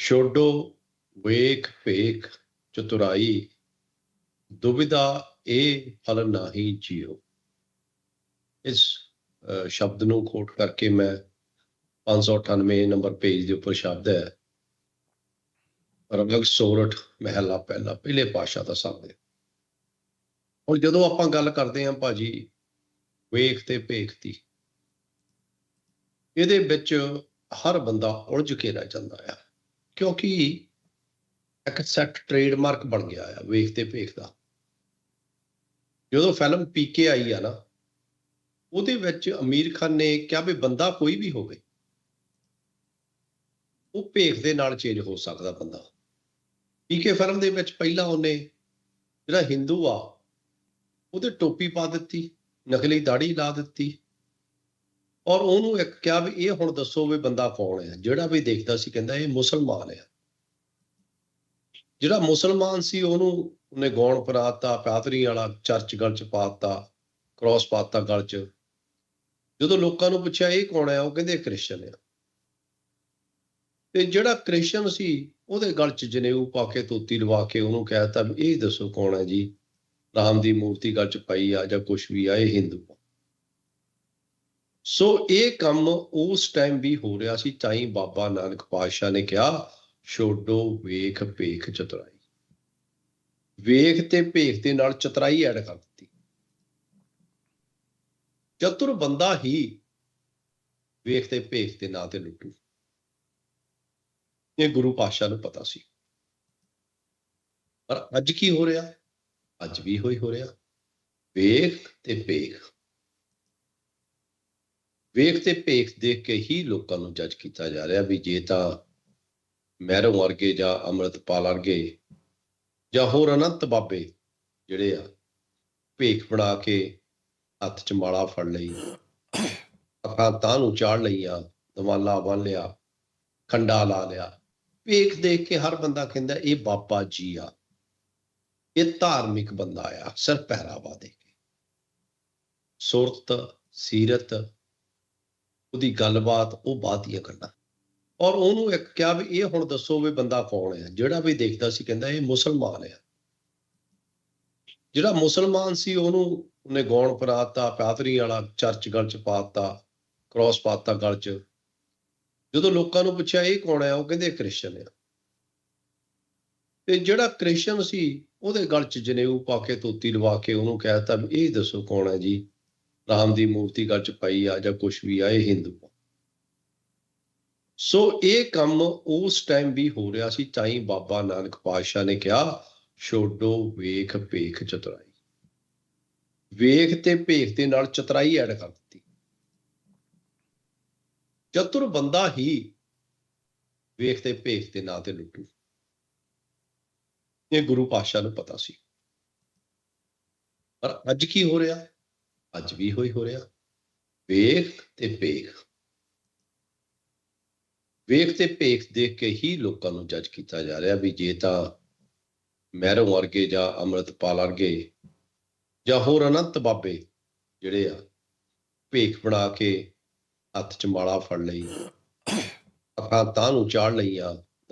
ਛੋਡੋ, ਵੇਖ, ਭੇਖ, ਚਤੁਰਾਈ, ਦੁਬਿਧਾ ਇਹ ਫਲ ਨਾਹੀ ਜੀਓ। ਇਸ ਸ਼ਬਦ ਨੂੰ ਕੋਟ ਕਰਕੇ ਮੈਂ 598 ਨੰਬਰ ਪੇਜ ਦੇ ਉੱਪਰ ਸ਼ਬਦ ਹੈ। ਰਮਗ ਸੋਰਠ ਮਹਿਲਾ ਪਹਿਲਾ, ਪਹਿਲੇ ਪਾਸ਼ਾ ਦਾ ਸਾਹਮਣੇ ਹੁਣ ਜਦੋਂ ਆਪਾਂ ਗੱਲ ਕਰਦੇ ਹਾਂ ਭਾਜੀ ਵੇਖ ਤੇ ਭੇਖ ਦੀ, ਇਹਦੇ ਵਿੱਚ ਹਰ ਬੰਦਾ ਉਲਝ ਕੇ ਰਹਿ ਜਾਂਦਾ ਆ। ਕਿਉਂਕਿ ਇੱਕ ਸੈਟ ਟ੍ਰੇਡਮਾਰਕ ਬਣ ਗਿਆ ਆ ਵੇਖ ਤੇ ਜਦੋਂ ਫਿਲਮ ਪੀਕੇ ਆਈ ਆ ਨਾ, ਉਹਦੇ ਵਿੱਚ ਅਮੀਰ ਖਾਨ ਨੇ ਕਿਹਾ ਵੀ ਬੰਦਾ ਕੋਈ ਵੀ ਹੋਵੇ, ਉਹ ਭੇਖ ਦੇ ਨਾਲ ਚੇਂਜ ਹੋ ਸਕਦਾ ਬੰਦਾ। ਪੀਕੇ ਫਿਲਮ ਦੇ ਵਿੱਚ ਪਹਿਲਾਂ ਉਹਨੇ ਜਿਹੜਾ ਹਿੰਦੂ ਆ, ਉਹਦੇ ਟੋਪੀ ਪਾ ਦਿੱਤੀ, ਨਕਲੀ ਦਾੜੀ ਲਾ ਦਿੱਤੀ ਔਰ ਉਹਨੂੰ ਇੱਕ ਕਿਹਾ ਵੀ ਇਹ ਹੁਣ ਦੱਸੋ ਵੀ ਬੰਦਾ ਕੌਣ ਹੈ? ਜਿਹੜਾ ਵੀ ਦੇਖਦਾ ਸੀ ਕਹਿੰਦਾ ਇਹ ਮੁਸਲਮਾਨ ਹੈ। ਜਿਹੜਾ ਮੁਸਲਮਾਨ ਸੀ ਉਹਨੂੰ ਉਹਨੇ ਗੌਣ ਪਰਾਤਾ ਪਾਤਰੀ ਵਾਲਾ ਚਰਚ ਗਲ ਚ ਪਾਤਾ ਕ੍ਰਾਸ ਪਾਤਾ ਗਲ ਚ। ਜਦੋਂ ਲੋਕਾਂ ਨੂੰ ਪੁੱਛਿਆ ਇਹ ਕੌਣ ਹੈ, ਉਹ ਕਹਿੰਦੇ ਕ੍ਰਿਸਚਨ ਹੈ ਤੇ ਜਿਹੜਾ ਕ੍ਰਿਸਚਨ ਸੀ, ਉਹਦੇ ਗਲ ਚ ਜਨੇਊ ਪਾ ਕੇ ਤੋਤੀ ਲਵਾ ਕੇ ਉਹਨੂੰ ਕਹਿਤਾ ਵੀ ਇਹ ਦੱਸੋ ਕੌਣ ਹੈ ਜੀ? ਰਾਮ ਦੀ ਮੂਰਤੀ ਗਲ ਚ ਪਾਈ ਆ ਜਾਂ ਕੁਝ ਵੀ ਆ, ਇਹ ਹਿੰਦੂ ਆ। ਸੋ ਇਹ ਕੰਮ ਉਸ ਟਾਈਮ ਵੀ ਹੋ ਰਿਹਾ ਸੀ, ਤਾਂ ਹੀ ਬਾਬਾ ਨਾਨਕ ਪਾਤਸ਼ਾਹ ਨੇ ਕਿਹਾ, ਛੋਡੋ ਵੇਖ, ਭੇਖ, ਚਤਰਾਈ। ਵੇਖ ਤੇ ਭੇਖ ਦੇ ਨਾਲ ਚਤਰਾਈ ਐਡ ਕਰ ਦਿੱਤੀ। ਚਤੁਰ ਬੰਦਾ ਹੀ ਵੇਖ ਤੇ ਭੇਖ ਦੇ ਨਾਂ ਤੇ ਲੁੱਟੂ। ਇਹ ਗੁਰੂ ਪਾਤਸ਼ਾਹ ਨੂੰ ਪਤਾ ਸੀ। ਪਰ ਅੱਜ ਕੀ ਹੋ ਰਿਹਾ? ਅੱਜ ਵੀ ਹੋਈ ਹੋ ਰਿਹਾ। ਵੇਖ ਤੇ ਭੇਖ। ਵੇਖ ਤੇ ਭੇਖ ਦੇਖ ਕੇ ਹੀ ਲੋਕਾਂ ਨੂੰ ਜੱਜ ਕੀਤਾ ਜਾ ਰਿਹਾ ਵੀ ਜੇ ਤਾਂ ਮਹਿਰੋਂ ਵਰਗੇ ਜਾਂ ਅੰਮ੍ਰਿਤਪਾਲ ਵਰਗੇ ਜਾਂ ਹੋਰ ਅਨੰਤ ਬਾਬੇ ਜਿਹੜੇ ਆ, ਭੇਖ ਬਣਾ ਕੇ ਹੱਥ 'ਚ ਮਾਲਾ ਫੜ ਲਈ, ਅੱਖਾਂ ਤਾਂ ਨੂੰ ਚਾੜ ਲਈਆਂ ਦਮਾਲਾ ਬੰਨ ਲਿਆ, ਖੰਡਾ ਲਾ ਲਿਆ, ਭੇਖ ਦੇਖ ਕੇ ਹਰ ਬੰਦਾ ਕਹਿੰਦਾ ਇਹ ਬਾਬਾ ਜੀ ਆ, ਇਹ ਧਾਰਮਿਕ ਬੰਦਾ ਆ, ਸਿਰ ਪਹਿਰਾਵਾ ਦੇ ਕੇ। ਸੁਰਤ, ਸੀਰਤ ਉਹਦੀ ਗੱਲਬਾਤ, ਉਹ ਬਾਤ ਦੀਆਂ ਗੱਲਾਂ। ਔਰ ਉਹਨੂੰ ਇੱਕ ਕਿਹਾ ਵੀ ਇਹ ਹੁਣ ਦੱਸੋ ਵੀ ਬੰਦਾ ਕੌਣ ਹੈ? ਜਿਹੜਾ ਵੀ ਦੇਖਦਾ ਸੀ ਕਹਿੰਦਾ ਇਹ ਮੁਸਲਮਾਨ ਹੈ। ਜਿਹੜਾ ਮੁਸਲਮਾਨ ਸੀ, ਉਹਨੂੰ ਉਹਨੇ ਗੌਣ ਪਰਾਤਾ, ਪਾਤਰੀ ਵਾਲਾ ਚਰਚ ਗਲ ਚ ਪਾਤਾ, ਕ੍ਰਾਸ ਪਾਤਾ ਗਲ ਚ। ਜਦੋਂ ਲੋਕਾਂ ਨੂੰ ਪੁੱਛਿਆ ਇਹ ਕੌਣ ਹੈ, ਉਹ ਕਹਿੰਦੇ ਕ੍ਰਿਸਚਨ ਹੈ ਤੇ ਜਿਹੜਾ ਕ੍ਰਿਸਚਨ ਸੀ, ਉਹਦੇ ਗਲ ਚ ਜਨੇਊ ਪਾ ਕੇ ਤੋਤੀ ਲਵਾ ਕੇ ਉਹਨੂੰ ਕਹਿਤਾ ਵੀ ਇਹ ਦੱਸੋ ਕੌਣ ਹੈ ਜੀ? ਰਾਮ ਦੀ ਮੂਰਤੀ ਗਲ ਚ ਪਾਈ ਆ ਜਾਂ ਕੁਝ ਵੀ ਆ, ਇਹ ਹਿੰਦੂ ਆ। ਸੋ ਇਹ ਕੰਮ ਉਸ ਟਾਈਮ ਵੀ ਹੋ ਰਿਹਾ ਸੀ, ਤਾਂ ਹੀ ਬਾਬਾ ਨਾਨਕ ਪਾਤਸ਼ਾਹ ਨੇ ਕਿਹਾ, ਛੋਡੋ, ਵੇਖ, ਭੇਖ, ਚਤਰਾਈ। ਵੇਖ ਤੇ ਭੇਖ ਦੇ ਨਾਲ ਚਤਰਾਈ ਐਡ ਕਰ ਦਿੱਤੀ। ਚਤੁਰ ਬੰਦਾ ਹੀ ਵੇਖ ਤੇ ਭੇਖ ਦੇ ਨਾਂ ਤੇ ਲੁੱਟੂ। ਇਹ ਗੁਰੂ ਪਾਤਸ਼ਾਹ ਨੂੰ ਪਤਾ ਸੀ। ਪਰ ਅੱਜ ਕੀ ਹੋ ਰਿਹਾ? ਅੱਜ ਵੀ ਹੋਈ ਹੋ ਰਿਹਾ। ਵੇਖ ਤੇ ਭੇਖ ਵੇਖ ਤੇ ਭੇਖ ਦੇਖ ਕੇ ਹੀ ਲੋਕਾਂ ਨੂੰ ਜੱਜ ਕੀਤਾ ਜਾ ਰਿਹਾ ਵੀ ਜੇ ਤਾਂ ਮਹਿਰੋਂ ਵਰਗੇ ਜਾਂ ਅੰਮ੍ਰਿਤਪਾਲ ਵਰਗੇ ਜਾਂ ਹੋਰ ਅਨੰਤ ਬਾਬੇ ਜਿਹੜੇ ਆ, ਭੇਖ ਬਣਾ ਕੇ ਹੱਥ 'ਚ ਮਾਲਾ ਫੜ ਲਈ, ਅੱਖਾਂ ਤਾਂ ਨੂੰ ਚਾੜ ਲਈਆਂ